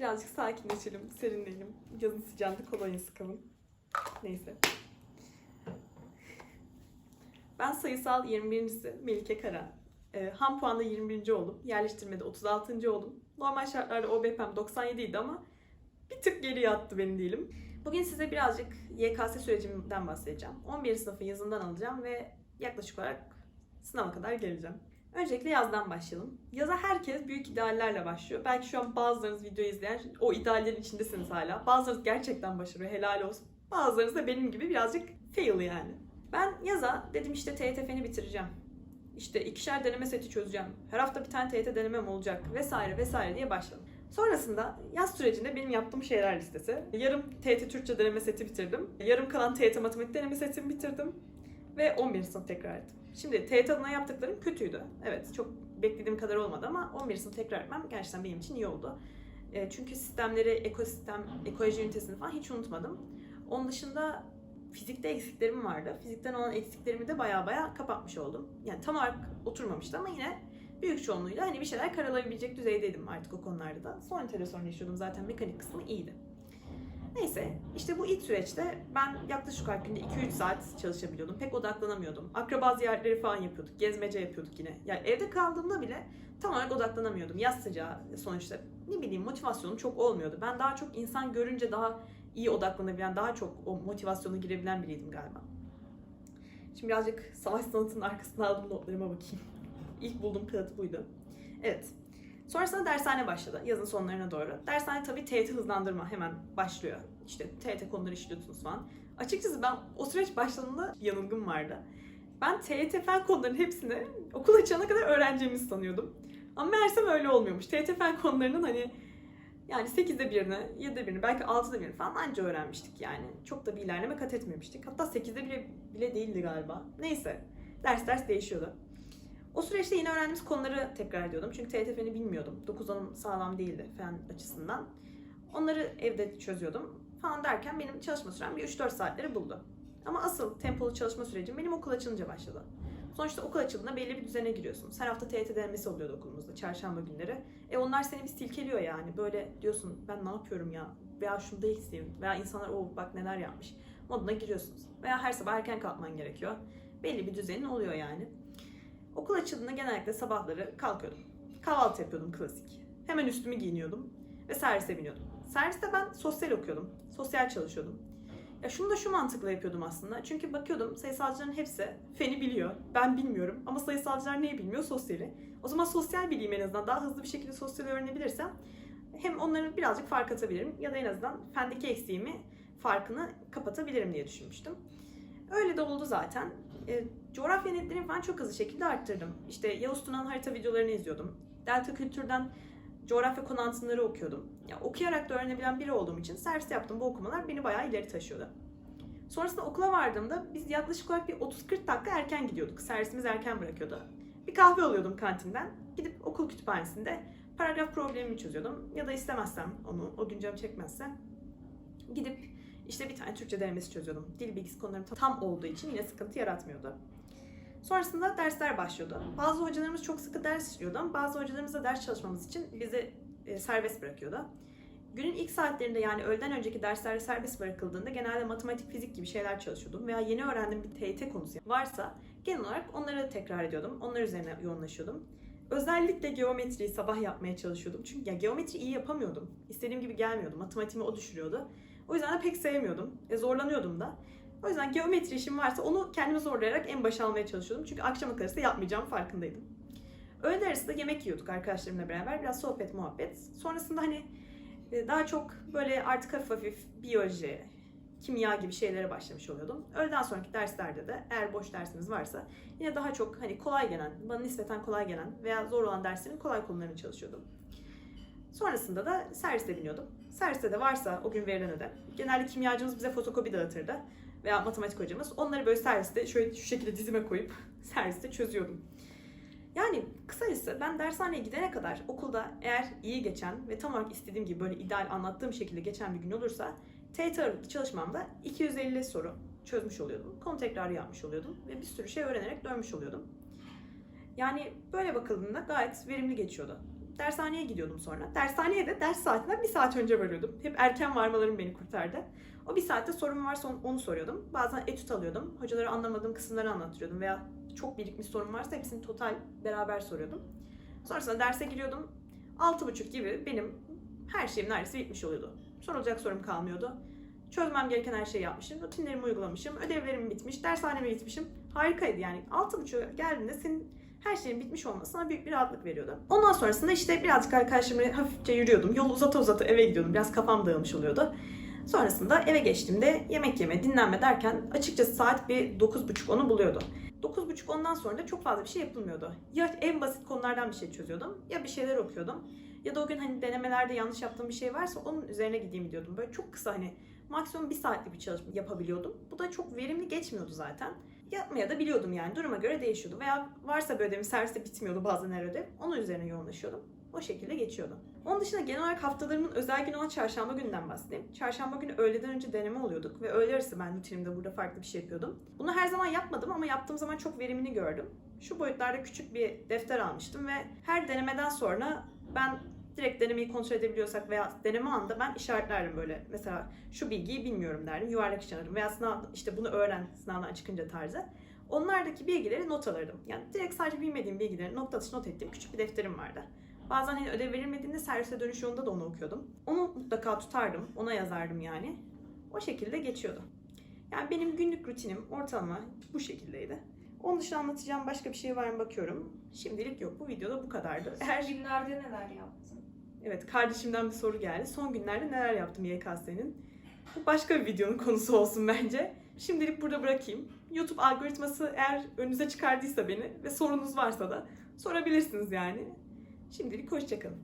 Birazcık sakinleşelim, serinleyelim. Yazın sıcağında kolonya sıkalım. Neyse. Ben sayısal 21.si Melike Kara. E, ham puanda 21. oldum. Yerleştirmede 36. oldum. Normal şartlarda OBP'm 97 idi ama bir tık geriye attı beni diyelim. Bugün size birazcık YKS sürecimden bahsedeceğim. 11. sınıfın yazından alacağım ve yaklaşık olarak sınava kadar geleceğim. Öncelikle yazdan başlayalım. Yaza herkes büyük ideallerle başlıyor. Belki şu an bazılarınız videoyu izleyen o ideallerin içindesiniz hala. Bazılarınız gerçekten başarıyor, helal olsun. Bazılarınız da benim gibi birazcık fail yani. Ben yaza dedim işte TYT bitireceğim. İşte ikişer deneme seti çözeceğim. Her hafta bir tane TYT denemem olacak vesaire vesaire diye başladım. Sonrasında yaz sürecinde benim yaptığım şeyler listesi. Yarım TYT Türkçe deneme seti bitirdim. Yarım kalan TYT Matematik deneme setimi bitirdim. Ve 11. sınıf tekrar ettim. Şimdi TYT adına yaptıklarım kötüydü. Evet çok beklediğim kadar olmadı ama 11. sınıf tekrar etmem gerçekten benim için iyi oldu. E, Çünkü sistemleri, ekosistem, ekoloji ünitesini falan hiç unutmadım. Onun dışında fizikte eksiklerim vardı. Fizikten olan eksiklerimi de baya baya kapatmış oldum. Yani tam olarak oturmamıştı ama yine büyük çoğunluğuyla hani bir şeyler karalayabilecek düzeydeydim artık o konularda da. Son ünitede sorun yaşıyordum zaten mekanik kısmı iyiydi. Neyse işte bu ilk süreçte ben yaklaşık olarak günde 2-3 saat çalışabiliyordum. Pek odaklanamıyordum. Akraba ziyaretleri falan yapıyorduk. Gezmece yapıyorduk yine. Yani evde kaldığımda bile tam olarak odaklanamıyordum. Yaz sıcağı sonuçta. Ne bileyim motivasyonum çok olmuyordu. Ben daha çok insan görünce daha iyi odaklanabilen, daha çok o motivasyona girebilen biriydim galiba. Şimdi birazcık savaş sanatının arkasına aldığım notlarıma bakayım. İlk bulduğum kağıt buydu. Evet. Sonrasında dershane başladı yazın sonlarına doğru. Dershane tabii TYT hızlandırma hemen başlıyor. İşte TYT konuları işliyorsunuz falan. Açıkçası ben o süreç başladığında yanılgım vardı. Ben TYT fen konularının hepsini okul açana kadar öğreneceğimizi sanıyordum. Ama meğersem öyle olmuyormuş. TYT fen konularının hani yani 8'de birini, 7'de birini, belki 6'da birini falan anca öğrenmiştik yani. Çok da bir ilerleme kat etmemiştik. Hatta 8'de bile, bile değildi galiba. Neyse. Ders ders değişiyordu. O süreçte yine öğrendiğimiz konuları tekrar ediyordum. Çünkü TYT feni bilmiyordum. 9 anım sağlam değildi fen açısından. Onları evde çözüyordum falan derken benim çalışma sürem bir 3-4 saatleri buldu. Ama asıl tempolu çalışma sürecim benim okul açılınca başladı. Sonuçta okul açıldığında belli bir düzene giriyorsunuz. Her hafta TYT denemesi oluyordu okulumuzda çarşamba günleri. E onlar seni bir silkeliyor yani. Böyle diyorsun ben ne yapıyorum ya? Veya şunu da eksiğim. Veya insanlar o bak neler yapmış. Moduna giriyorsunuz. Veya her sabah erken kalkman gerekiyor. Belli bir düzenin oluyor yani. Okul açıldığında genellikle sabahları kalkıyordum. Kahvaltı yapıyordum klasik. Hemen üstümü giyiniyordum ve servise biniyordum. Serviste ben sosyal okuyordum. Sosyal çalışıyordum. Ya şunu da şu mantıkla yapıyordum aslında. Çünkü bakıyordum sayısalcıların hepsi feni biliyor. Ben bilmiyorum ama sayısalcılar neyi bilmiyor? Sosyali. O zaman sosyal bileyim en azından. Daha hızlı bir şekilde sosyal öğrenebilirsem hem onları birazcık fark atabilirim ya da en azından fendeki eksiğimi farkını kapatabilirim diye düşünmüştüm. Öyle de oldu zaten. E, coğrafya netlerimi falan çok hızlı şekilde arttırdım. İşte Yavuz Tunan harita videolarını izliyordum. Delta Kültür'den coğrafya konu anlatımları okuyordum. Ya, okuyarak da öğrenebilen biri olduğum için servis yaptığım bu okumalar beni bayağı ileri taşıyordu. Sonrasında okula vardığımda biz yaklaşık olarak bir 30-40 dakika erken gidiyorduk. Servisimiz erken bırakıyordu. Bir kahve alıyordum kantinden. Gidip okul kütüphanesinde paragraf problemimi çözüyordum. Ya da istemezsem onu, o gün canım çekmezse gidip işte bir tane Türkçe denemesi çözüyordum. Dil bilgisi konularım tam olduğu için yine sıkıntı yaratmıyordu. Sonrasında dersler başlıyordu. Bazı hocalarımız çok sıkı ders işliyordu ama bazı hocalarımız da ders çalışmamız için bizi e, serbest bırakıyordu. Günün ilk saatlerinde yani öğleden önceki derslerde serbest bırakıldığında genelde matematik, fizik gibi şeyler çalışıyordum. Veya yeni öğrendiğim bir TYT konusu varsa genel olarak onları tekrar ediyordum. Onlar üzerine yoğunlaşıyordum. Özellikle geometriyi sabah yapmaya çalışıyordum. Çünkü ya geometri iyi yapamıyordum. İstediğim gibi gelmiyordu. Matematiğimi o düşürüyordu. O yüzden de pek sevmiyordum. E, zorlanıyordum da. O yüzden geometri işim varsa onu kendimi zorlayarak en başa almaya çalışıyordum. Çünkü akşama karısı da yapmayacağım farkındaydım. Öğle arasında yemek yiyorduk arkadaşlarımla beraber. Biraz sohbet, muhabbet. Sonrasında hani e, daha çok böyle artık hafif hafif biyoloji, kimya gibi şeylere başlamış oluyordum. Öğleden sonraki derslerde de eğer boş dersiniz varsa yine daha çok hani kolay gelen, bana nispeten kolay gelen veya zor olan derslerin kolay konularını çalışıyordum. Sonrasında da servise biniyordum. Serviste de varsa o gün verilen ödev. Genelde kimyacımız bize fotokopi dağıtırdı. Veya matematik hocamız. Onları böyle serviste şöyle şu şekilde dizime koyup serviste çözüyordum. Yani kısacası ben dershaneye gidene kadar okulda eğer iyi geçen ve tam olarak istediğim gibi böyle ideal anlattığım şekilde geçen bir gün olursa TET ağırlıklı çalışmamda 250 soru çözmüş oluyordum. Konu tekrarı yapmış oluyordum ve bir sürü şey öğrenerek dönmüş oluyordum. Yani böyle bakıldığında gayet verimli geçiyordu. Dershaneye gidiyordum sonra. Dershaneye de ders saatinden bir saat önce varıyordum. Hep erken varmalarım beni kurtardı. O bir saatte sorun varsa onu- soruyordum. Bazen etüt alıyordum. Hocalara anlamadığım kısımları anlatıyordum veya çok birikmiş sorun varsa hepsini total beraber soruyordum. Sonrasında derse giriyordum. Altı buçuk gibi benim her şeyim neredeyse bitmiş oluyordu. Sorulacak sorum kalmıyordu. Çözmem gereken her şeyi yapmışım. Rutinlerimi uygulamışım. Ödevlerim bitmiş. Dershaneme gitmişim. Harikaydı yani. Altı buçuğa geldiğinde senin her şeyin bitmiş olması sana büyük bir rahatlık veriyordu. Ondan sonrasında işte birazcık arkadaşlarımla hafifçe yürüyordum. Yolu uzata uzata eve gidiyordum. Biraz kafam dağılmış oluyordu. Sonrasında eve geçtiğimde yemek yeme, dinlenme derken açıkçası saat bir 9.30-10'u buluyordu. 9.30 ondan sonra da çok fazla bir şey yapılmıyordu. Ya en basit konulardan bir şey çözüyordum ya bir şeyler okuyordum. Ya da o gün hani denemelerde yanlış yaptığım bir şey varsa onun üzerine gideyim diyordum. Böyle çok kısa hani maksimum bir saatlik bir çalışma yapabiliyordum. Bu da çok verimli geçmiyordu zaten. Yapmaya da biliyordum yani duruma göre değişiyordu. Veya varsa bir ödevim serviste bitmiyordu bazen her ödev. Onun üzerine yoğunlaşıyordum. O şekilde geçiyordu. Onun dışında genel olarak haftalarımın özel günü olan çarşamba gününden bahsedeyim. Çarşamba günü öğleden önce deneme oluyorduk ve öğle arası ben rutinimde burada farklı bir şey yapıyordum. Bunu her zaman yapmadım ama yaptığım zaman çok verimini gördüm. Şu boyutlarda küçük bir defter almıştım ve her denemeden sonra ben direkt denemeyi kontrol edebiliyorsak veya deneme anında ben işaretlerdim böyle. Mesela şu bilgiyi bilmiyorum derdim, yuvarlak işaretlerim veya sınav işte bunu öğren sınavdan çıkınca tarzı. Onlardaki bilgileri not alırdım. Yani direkt sadece bilmediğim bilgileri nokta atışı not ettiğim küçük bir defterim vardı. Bazen hani ödev verilmediğinde servise dönüş yolunda da onu okuyordum. Onu mutlaka tutardım, ona yazardım yani. O şekilde geçiyordu. Yani benim günlük rutinim ortalama bu şekildeydi. Onun dışında anlatacağım başka bir şey var mı bakıyorum. Şimdilik yok. Bu videoda bu kadardı. Son günlerde neler yaptın? Evet kardeşimden bir soru geldi. Son günlerde neler yaptım YKS'nin? Bu başka bir videonun konusu olsun bence. Şimdilik burada bırakayım. YouTube algoritması eğer önünüze çıkardıysa beni ve sorunuz varsa da sorabilirsiniz yani. Şimdilik hoşçakalın.